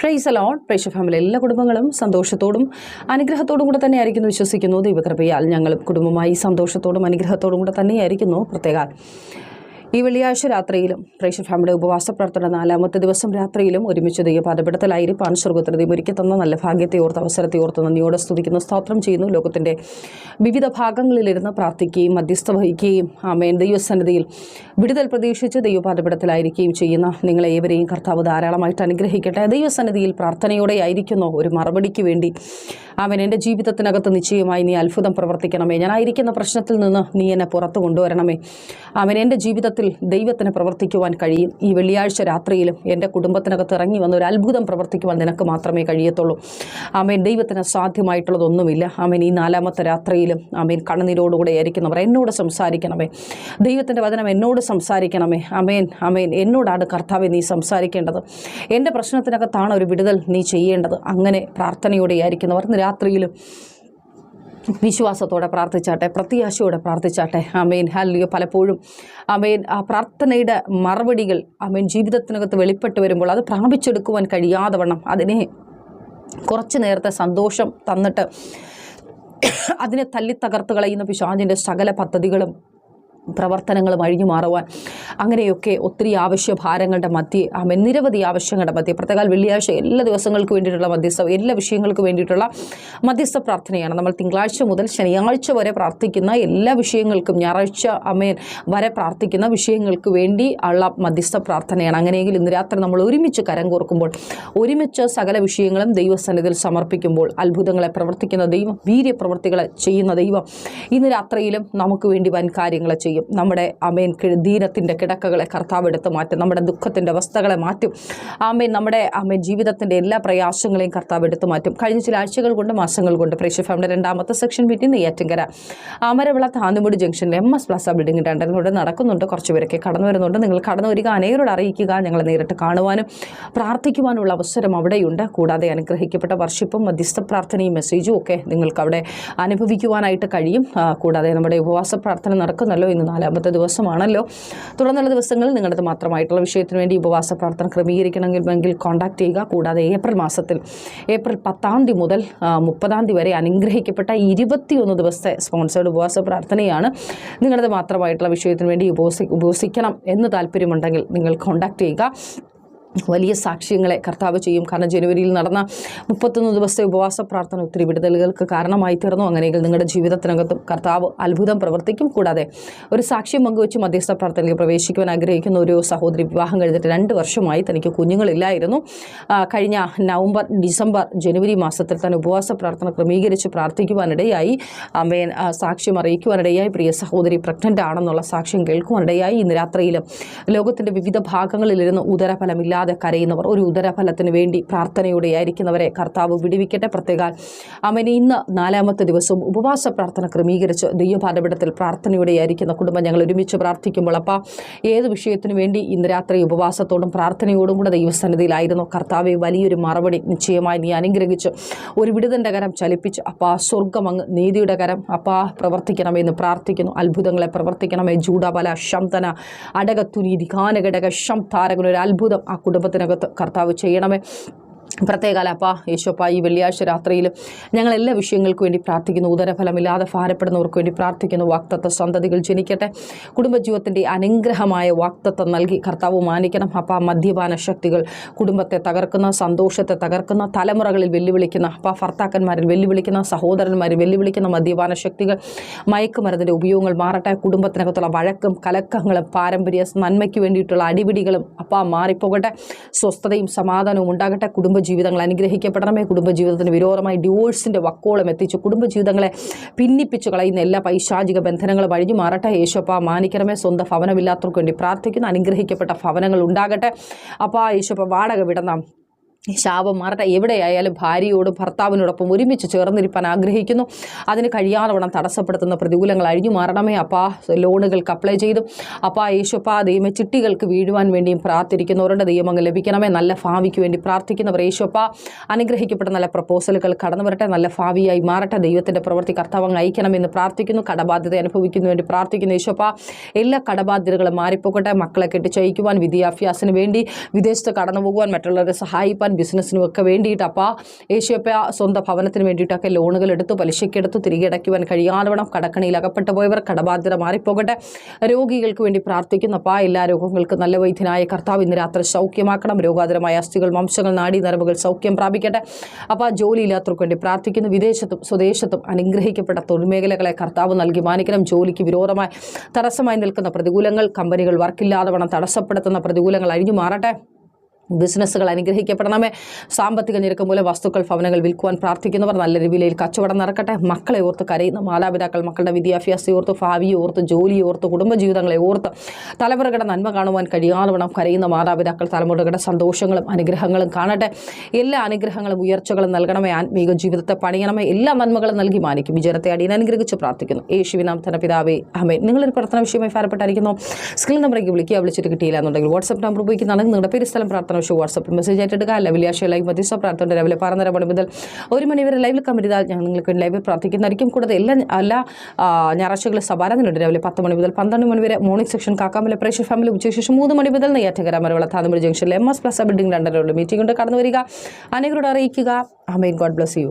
Price alone പ്രേക്ഷ family എല്ലാ കുടുംബങ്ങളും സന്തോഷത്തോടും അനുഗ്രഹത്തോടും കൂടെ തന്നെയായിരിക്കുന്നു വിശ്വസിക്കുന്നു. ദൈവകൃപയാൽ ഞങ്ങളും കുടുംബമായി സന്തോഷത്തോടും അനുഗ്രഹത്തോടും കൂടെ തന്നെയായിരിക്കുന്നു. പ്രത്യേക ഈ വെള്ളിയാഴ്ച രാത്രിയിലും പ്രേക്ഷക ഫാമിലിയുടെ ഉപവാസ പ്രാർത്ഥന നാലാമത്തെ ദിവസം രാത്രിയിലും ഒരുമിച്ച് ദൈവപാദപ്പെടുത്തലായിരിക്കാൻ സ്വർഗത്തിന് ദൈവം ഒരുക്കി തന്ന നല്ല ഭാഗ്യത്തെ ഓർത്ത് അവസരത്തെ ഓർത്ത് നന്ദിയോടെ സ്തുതിക്കുന്ന സ്തോത്രം ചെയ്യുന്നു. ലോകത്തിന്റെ വിവിധ ഭാഗങ്ങളിലിരുന്ന് പ്രാർത്ഥിക്കുകയും മധ്യസ്ഥ വഹിക്കുകയും ആമേൻ. ദൈവസന്നിധിയിൽ വിടുതൽ പ്രതീക്ഷിച്ച് ദൈവപാദപ്പെടുത്തലായിരിക്കുകയും ചെയ്യുന്ന നിങ്ങളെ ഏവരെയും കർത്താവ് ധാരാളമായിട്ട് അനുഗ്രഹിക്കട്ടെ. ദൈവസന്നിധിയിൽ പ്രാർത്ഥനയോടെ ആയിരിക്കുന്നു. ഒരു മറുപടിക്ക് വേണ്ടി അവൻ എന്റെ ജീവിതത്തിനകത്ത് നിശ്ചയമായി നീ അത്ഭുതം പ്രവർത്തിക്കണമേ. ഞാനായിരിക്കുന്ന പ്രശ്നത്തിൽ നിന്ന് നീ എന്നെ പുറത്തു കൊണ്ടുവരണമേ. അവൻ എന്റെ ജീവിതത്തിൽ ദൈവത്തിന് പ്രവർത്തിക്കുവാൻ കഴിയും. ഈ വെള്ളിയാഴ്ച രാത്രിയിലും എന്റെ കുടുംബത്തിനകത്ത് ഇറങ്ങി വന്ന ഒരു അത്ഭുതം പ്രവർത്തിക്കുവാൻ നിനക്ക് മാത്രമേ കഴിയത്തുള്ളൂ. ആമേൻ. ദൈവത്തിന് സാധ്യമായിട്ടുള്ളതൊന്നുമില്ല. ആമേൻ. ഈ നാലാമത്തെ രാത്രിയിലും ആമേൻ. കണ്ണുനീരോടുകൂടെ ആയിരിക്കുന്നവർ എന്നോട് സംസാരിക്കണമേ. ദൈവത്തിന്റെ വചനം എന്നോട് സംസാരിക്കണമേ. അമേൻ അമേൻ എന്നോടാണ് കർത്താവെ നീ സംസാരിക്കേണ്ടത്. എന്റെ പ്രശ്നത്തിനകത്താണ് ഒരു വിടുതൽ നീ ചെയ്യേണ്ടത്. അങ്ങനെ പ്രാർത്ഥനയോടെ ആയിരിക്കുന്നവർ രാത്രിയിലും വിശ്വാസത്തോടെ പ്രാർത്ഥിച്ചാട്ടെ പ്രത്യാശയോടെ പ്രാർത്ഥിച്ചാട്ടെ. അമേൻ ഹല്ലിയോ പലപ്പോഴും അമേൻ ആ പ്രാർത്ഥനയുടെ മറുപടികൾ അമേൻ ജീവിതത്തിനകത്ത് വെളിപ്പെട്ട് വരുമ്പോൾ അത് പ്രാപിച്ചെടുക്കുവാൻ കഴിയാതെ വണ്ണം അതിനെ കുറച്ച് നേരത്തെ സന്തോഷം തന്നിട്ട് അതിനെ തല്ലി തകർത്ത് കളയുന്ന പിശാചിന്റെ സകല പദ്ധതികളും പ്രവർത്തനങ്ങളും അഴിഞ്ഞു മാറുവാൻ അങ്ങനെയൊക്കെ ഒത്തിരി ആവശ്യ ഭാരങ്ങളുടെ മധ്യേ നിരവധി ആവശ്യങ്ങളുടെ മധ്യേ പ്രത്യേക വെള്ളിയാഴ്ച എല്ലാ ദിവസങ്ങൾക്ക് വേണ്ടിയിട്ടുള്ള മധ്യസ്ഥ എല്ലാ വിഷയങ്ങൾക്ക് വേണ്ടിയിട്ടുള്ള മധ്യസ്ഥ പ്രാർത്ഥനയാണ്. നമ്മൾ തിങ്കളാഴ്ച മുതൽ ശനിയാഴ്ച വരെ പ്രാർത്ഥിക്കുന്ന എല്ലാ വിഷയങ്ങൾക്കും ഞായറാഴ്ച അമേൻ വരെ പ്രാർത്ഥിക്കുന്ന വിഷയങ്ങൾക്ക് വേണ്ടി ഉള്ള മധ്യസ്ഥ പ്രാർത്ഥനയാണ്. അങ്ങനെയെങ്കിൽ ഇന്ന് രാത്രി നമ്മൾ ഒരുമിച്ച് കരം കോർക്കുമ്പോൾ ഒരുമിച്ച് സകല വിഷയങ്ങളും ദൈവസന്നിധിയിൽ സമർപ്പിക്കുമ്പോൾ അത്ഭുതങ്ങളെ പ്രവർത്തിക്കുന്ന ദൈവം വീര്യപ്രവർത്തികളെ ചെയ്യുന്ന ദൈവം ഇന്ന് രാത്രിയിലും നമുക്ക് വേണ്ടി വൻ കാര്യങ്ങളെ ചെയ്യും നമ്മുടെ അമേൻ ദീനത്തിന്റെ കിടക്കകളെ കർത്താവ് എടുത്ത് മാറ്റും. നമ്മുടെ ദുഃഖത്തിന്റെ അവസ്ഥകളെ മാറ്റും. ആമേൻ നമ്മുടെ അമേൻ ജീവിതത്തിന്റെ എല്ലാ പ്രയാസങ്ങളെയും കർത്താവ് എടുത്ത് മാറ്റും. കഴിഞ്ഞ ചില ആഴ്ചകൾ കൊണ്ട് മാസങ്ങൾ കൊണ്ട് പ്രേക്ഷ ഫാമിന്റെ രണ്ടാമത്തെ സെക്ഷൻ മീറ്റിംഗ് നെയ്യാറ്റിങ്കര അമരവിള താന്നുമുടി ജംഗ്ഷനിൽ എം എസ് പ്ലാസ ബിൽഡിംഗ് രണ്ടിനോട് നടക്കുന്നുണ്ട്. കുറച്ച് പേരൊക്കെ കടന്നു വരുന്നുണ്ട്. നിങ്ങൾ കടന്നു വരിക അനേകരോട് അറിയിക്കുക ഞങ്ങളെ നേരിട്ട് കാണുവാനും പ്രാർത്ഥിക്കുവാനുള്ള അവസരം അവിടെയുണ്ട്. കൂടാതെ അനുഗ്രഹിക്കപ്പെട്ട വർഷിപ്പും മധ്യസ്ഥ പ്രാർത്ഥനയും മെസ്സേജും ഒക്കെ നിങ്ങൾക്ക് അവിടെ അനുഭവിക്കുവാനായിട്ട് കഴിയും. കൂടാതെ നമ്മുടെ ഉപവാസ പ്രാർത്ഥന നടക്കുന്നല്ലോ. ഇന്ന് നാലാമത്തെ ദിവസമാണല്ലോ. തുടർന്നുള്ള ദിവസങ്ങളിൽ നിങ്ങളുടെ മാത്രമായിട്ടുള്ള വിഷയത്തിന് വേണ്ടി ഉപവാസ പ്രാർത്ഥന ക്രമീകരിക്കണമെങ്കിൽ കോൺടാക്ട് ചെയ്യുക. കൂടാതെ ഏപ്രിൽ മാസത്തിൽ ഏപ്രിൽ പത്താം തീയതി മുതൽ മുപ്പതാം തീയതി വരെ അനുഗ്രഹിക്കപ്പെട്ട ഇരുപത്തിയൊന്ന് ദിവസത്തെ സ്പോൺസേഡ് ഉപവാസ പ്രാർത്ഥനയാണ് നിങ്ങളുടെ മാത്രമായിട്ടുള്ള വിഷയത്തിന് വേണ്ടി ഉപവസി ഉപവസിക്കണം എന്ന് താല്പര്യമുണ്ടെങ്കിൽ നിങ്ങൾ കോൺടാക്ട് ചെയ്യുക. വലിയ സാക്ഷ്യങ്ങളെ കർത്താവ് ചെയ്യും. കാരണം ജനുവരിയിൽ നടന്ന മുപ്പത്തൊന്ന് ദിവസത്തെ ഉപവാസ പ്രാർത്ഥന ഒത്തിരി വിടുതലുകൾക്ക് കാരണമായി തീർന്നു. അങ്ങനെയെങ്കിൽ നിങ്ങളുടെ ജീവിതത്തിനകത്തും കർത്താവ് അത്ഭുതം പ്രവർത്തിക്കും. കൂടാതെ ഒരു സാക്ഷ്യം പങ്കുവെച്ച് മധ്യസ്ഥ പ്രാർത്ഥനയിൽ പ്രവേശിക്കുവാൻ ആഗ്രഹിക്കുന്ന ഒരു സഹോദരി വിവാഹം കഴിഞ്ഞിട്ട് രണ്ട് വർഷമായി തനിക്ക് കുഞ്ഞുങ്ങളില്ലായിരുന്നു. കഴിഞ്ഞ നവംബർ ഡിസംബർ ജനുവരി മാസത്തിൽ തന്നെ ഉപവാസ പ്രാർത്ഥന ക്രമീകരിച്ച് പ്രാർത്ഥിക്കുവാനിടയായി. അമ്മയൻ സാക്ഷ്യം അറിയിക്കുവാനിടയായി. പ്രിയ സഹോദരി പ്രഗ്നന്റ് ആണെന്നുള്ള സാക്ഷ്യം കേൾക്കുവാനിടയായി. ഇന്ന് രാത്രിയിലും ലോകത്തിന്റെ വിവിധ ഭാഗങ്ങളിലിരുന്ന് ഉദരഫലമില്ലാതെ കരയുന്നവർ ഒരു ഉദരഫലത്തിന് വേണ്ടി പ്രാർത്ഥനയോടെ ആയിരിക്കുന്നവരെ കർത്താവ് വിടിവിക്കട്ടെ. പ്രത്യേക അമ്മനെ ഇന്ന് നാലാമത്തെ ദിവസവും ഉപവാസ പ്രാർത്ഥന ക്രമീകരിച്ച് ദൈവപാഠപിടത്തിൽ പ്രാർത്ഥനയോടെ ആയിരിക്കുന്ന കുടുംബം ഞങ്ങൾ ഒരുമിച്ച് പ്രാർത്ഥിക്കുമ്പോൾ അപ്പം ഏത് വിഷയത്തിനു വേണ്ടി ഇന്ന് രാത്രി ഉപവാസത്തോടും പ്രാർത്ഥനയോടും കൂടെ ദൈവസന്നിധിയിലായിരുന്നു? കർത്താവെ വലിയൊരു മറുപടി നിശ്ചയമായി നീ അനുഗ്രഹിച്ച്. ഒരു വിടുതന്റെ കരം ചലിപ്പിച്ച്. അപ്പാ സ്വർഗം അങ്ങ് നീതിയുടെ കരം. അപ്പാ പ്രവർത്തിക്കണമെന്ന് പ്രാർത്ഥിക്കുന്നു. അത്ഭുതങ്ങളെ പ്രവർത്തിക്കണമേ. ജൂഡബല ശംതന അടകത്തുനീതി കാനഘടക ശം താരകനൊരു അത്ഭുതം ആ കുടുംബത്തിനകത്ത് കർത്താവ് ചെയ്യണമേ. പ്രത്യേകാല അപ്പ യേശോപ്പ ഈ വെള്ളിയാഴ്ച രാത്രിയിലും ഞങ്ങൾ എല്ലാ വിഷയങ്ങൾക്കും വേണ്ടി പ്രാർത്ഥിക്കുന്നു. ഉദരഫലമില്ലാതെ ഭാരപ്പെടുന്നവർക്ക് വേണ്ടി പ്രാർത്ഥിക്കുന്നു. വാക്തത്വ സന്തതികൾ ജനിക്കട്ടെ. കുടുംബജീവിതത്തിന്റെ അനുഗ്രഹമായ വാക്തത്വം നൽകി കർത്താവ് മാനിക്കണം. അപ്പ മദ്യപാന ശക്തികൾ കുടുംബത്തെ തകർക്കുന്ന സന്തോഷത്തെ തകർക്കുന്ന തലമുറകളിൽ വെല്ലുവിളിക്കുന്ന അപ്പ ഭർത്താക്കന്മാരിൽ വെല്ലുവിളിക്കുന്ന സഹോദരന്മാരിൽ വെല്ലുവിളിക്കുന്ന മദ്യപാന ശക്തികൾ മയക്കുമരുന്നിന്റെ ഉപയോഗങ്ങൾ മാറട്ടെ. കുടുംബത്തിനകത്തുള്ള വഴക്കും കലക്കങ്ങളും പാരമ്പര്യ നന്മയ്ക്ക് വേണ്ടിയിട്ടുള്ള അടിപിടികളും അപ്പ മാറിപ്പോകട്ടെ. സ്വസ്ഥതയും സമാധാനവും ഉണ്ടാകട്ടെ. കുടുംബജീവിതങ്ങൾ അനുഗ്രഹിക്കപ്പെടണമേ. കുടുംബജീവിതത്തിന് വിരോധമായി ഡിവോഴ്സിന്റെ വക്കോളം എത്തിച്ചു. കുടുംബജീവിതങ്ങളെ ഭിന്നിപ്പിച്ചു കളയുന്ന എല്ലാ പൈശാചിക ബന്ധനങ്ങളും അഴിഞ്ഞു മാറട്ടെ. യേശോപ്പ മാനിക്കണമേ സ്വന്തം ഭവനമില്ലാത്തവർക്ക് വേണ്ടി പ്രാർത്ഥിക്കുന്നു. അനുഗ്രഹിക്കപ്പെട്ട ഭവനങ്ങൾ ഉണ്ടാകട്ടെ. അപ്പോൾ യേശോപ്പ വാടക വിടണം ശാപം മാറട്ടെ എവിടെയായാലും ഭാര്യയോടും ഭർത്താവിനോടൊപ്പം ഒരുമിച്ച് ചേർന്നിരിപ്പാൻ ആഗ്രഹിക്കുന്നു. അതിന് കഴിയാതെ വണ്ണം തടസ്സപ്പെടുത്തുന്ന പ്രതികൂലങ്ങൾ അഴിഞ്ഞു മാറണമേ അപ്പാ. ലോണുകൾക്ക് അപ്ലൈ ചെയ്തു. അപ്പാ യേശുപ്പാ ദൈവമേ ചിട്ടികൾക്ക് വീഴുവാൻ വേണ്ടിയും പ്രാർത്ഥിക്കുന്നവരുടെ ദൈവങ്ങൾ ലഭിക്കണമേ. നല്ല ഭാവിക്ക് വേണ്ടി പ്രാർത്ഥിക്കുന്നവർ യേശുപ്പാ അനുഗ്രഹിക്കപ്പെട്ട നല്ല പ്രപ്പോസലുകൾ കടന്നു വരട്ടെ. നല്ല ഭാവിയായി മാറട്ടെ. ദൈവത്തിന്റെ പ്രവൃത്തി കർത്താവങ്ങ് അയക്കണമെന്ന് പ്രാർത്ഥിക്കുന്നു. കടബാധ്യത അനുഭവിക്കുന്നു വേണ്ടി പ്രാർത്ഥിക്കുന്നു യേശുപ്പാ. എല്ലാ കടബാധ്യതകളും മാറിപ്പോകട്ടെ. മക്കളെ കെട്ടിച്ചയക്കുവാൻ വിദ്യാഭ്യാസത്തിന് വേണ്ടി വിദേശത്ത് കടന്നു പോകുവാൻ മറ്റുള്ളവരെ സഹായിപ്പാൻ ചെയ്യുവാൻ ബിസിനസ്സിനും ഒക്കെ വേണ്ടിയിട്ട് അപ്പോൾ യേശുപ്പ സ്വന്തം ഭവനത്തിന് വേണ്ടിയിട്ടൊക്കെ ലോണുകൾ എടുത്ത് പലിശയ്ക്കെടുത്ത് തിരികെ അടയ്ക്കുവാൻ കഴിയാതെ വേണം കടക്കണിയിൽ അകപ്പെട്ടു പോയവർ കടബാധ്യത മാറിപ്പോകട്ടെ. രോഗികൾക്ക് വേണ്ടി പ്രാർത്ഥിക്കുന്നു അപ്പോൾ എല്ലാ രോഗങ്ങൾക്കും നല്ല വൈദ്യനായ കർത്താവ് ഇന്ന് രാത്രി സൗഖ്യമാക്കണം. രോഗാതരമായ അസ്ഥികൾ വംശങ്ങൾ നാഡി നരമ്പുകൾ സൗഖ്യം പ്രാപിക്കട്ടെ. അപ്പോൾ ജോലിയില്ലാത്തവർക്ക് വേണ്ടി പ്രാർത്ഥിക്കുന്നു. വിദേശത്തും സ്വദേശത്തും അനുഗ്രഹിക്കപ്പെട്ട തൊഴിൽ മേഖലകളെ കർത്താവ് നൽകി മാനിക്കണം. ജോലിക്ക് വിരോധമായി തടസ്സമായി നിൽക്കുന്ന പ്രതികൂലങ്ങൾ കമ്പനികൾ വർക്കില്ലാതെ വണ്ണം തടസ്സപ്പെടുത്തുന്ന പ്രതികൂലങ്ങൾ അഴിഞ്ഞു മാറട്ടെ. ബിസിനസ്സുകൾ അനുഗ്രഹിക്കപ്പെടണമേ. സാമ്പത്തിക ഞെരുക്കം മൂലം വസ്തുക്കൾ ഭവനങ്ങൾ വിൽക്കുവാൻ പ്രാർത്ഥിക്കുന്നവർ നല്ല രീതിയിൽ കച്ചവടം നടക്കട്ടെ. മക്കളെ ഓർത്ത് കരയുന്ന മാതാപിതാക്കൾ മക്കളുടെ വിദ്യാഭ്യാസം ഓർത്ത് ഭാവിയെ ഓർത്ത് ജോലിയെ ഓർത്ത് കുടുംബജീവിതങ്ങളെ ഓർത്ത് തലമുറകളുടെ നന്മ കാണുവാൻ കഴിയാതെ കരയുന്ന മാതാപിതാക്കൾ തലമുറകളുടെ സന്തോഷങ്ങളും അനുഗ്രഹങ്ങളും കാണട്ടെ. എല്ലാ അനുഗ്രഹങ്ങളും ഉയർച്ചകളും നൽകണമേ. ആത്മീക ജീവിതത്തെ പണിയണമേ. എല്ലാ നന്മകളും നൽകി മാനിക്കും. വിജയത്തെ അടിയൻ അനുഗ്രഹിച്ച് പ്രാർത്ഥിക്കുന്നു. യേശുവിനാം തന്നെ പിതാവേ അമേ നിങ്ങളൊരു പ്രാർത്ഥന വിഷയമായി ഫലപ്പെട്ടായിരിക്കുന്നു. സ്കിൽ നമ്പറേക്ക് വിളിക്കുക. വിളിച്ചിട്ട് കിട്ടിയില്ല എന്നുണ്ടെങ്കിൽ വാട്സപ്പ് നമ്പർ ഉപയോഗിക്കുന്നതാണ്. നിങ്ങളുടെ പേര് സ്ഥലം പ്രാർത്ഥന വിഷയം വാട്സപ്പിൽ മെസ്സേജ് ആയിട്ട് എടുക്കുക അല്ല വെള്ളിയാഴ്ച ലൈവ് മധ്യസ്ഥ പ്രാർത്ഥന രാവിലെ പറഞ്ഞര മണി മുതൽ ഒരു മണി വരെ ലൈവിൽ ചെയ്താൽ ഞങ്ങൾ നിങ്ങൾക്ക് ലൈവിൽ പ്രാർത്ഥിക്കുന്നതായിരിക്കും. കൂടാതെ എല്ലാ എല്ലാ ഞായറാഴ്ചകളിൽ സഭാരാധനയുണ്ട് രാവിലെ പത്ത് മണി മുതൽ പന്ത്രണ്ട് മണി വരെ മോർണിംഗ് സെക്ഷൻ കാക്കാമല പ്രേക്ഷക ഫാമിലി ഉച്ചശേഷം ശേഷം മൂന്ന് മണി മുതൽ നെയ്യാറ്റങ്കര മരവള താന്നുമണി ജംഗ്ഷനിൽ എം എസ് പ്ലസ് ബിൽഡിംഗ് രണ്ടരയുള്ള മീറ്റിംഗ് ഉണ്ട്. കടന്നു വരിക അനേകരോട് അറിയിക്കുക. Amen God bless U